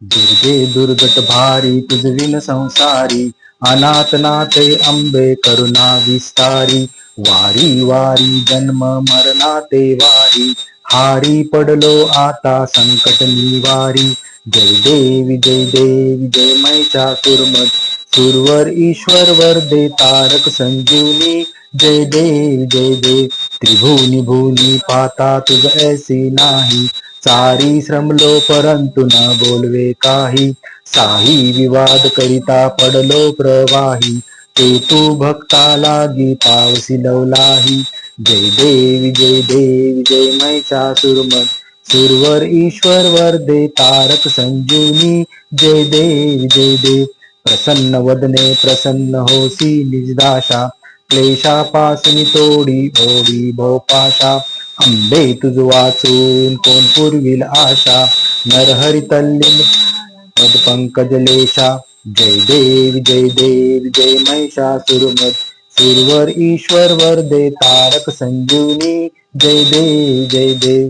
दुर्गे दुर्गट भारी तुझविन संसारी अनाथ नाथे अंबे करुणा विस्तारी वारी वारी जन्म मरणाते वारी हारी पडलो आता संकट निवारी जय देवी जय देवी जय मैचा सुरमत सुरवर ईश्वर वरदे तारक संजीवनी जय देव जय देव त्रिभुवनी भुवनी पाता तुझ ऐसी नाही सारी श्रमलो परंतु न बोलवे काही. साही विवाद करिता पडलो प्रवाही. ते तू भक्ताला गीतावसी लवलाही जय देवी जय देवी जय मैचा सुरमत सुरवर ईश्वर वरदे तारक संजीवनी जय देव जय देव. प्रसन्न वदने प्रसन्न होसी निजदाशा. क्लेशापासनी तोडी ओडी भोपाशा. अंबे तुझ वाचून कोण पुरविल आशा? नरहरी तल्लीन पद पंकज लेशा. जय देव जय देव जय महिषा सुरमत. सुरवर ईश्वर वरदे तारक संजीवनी. जय देव जय देव.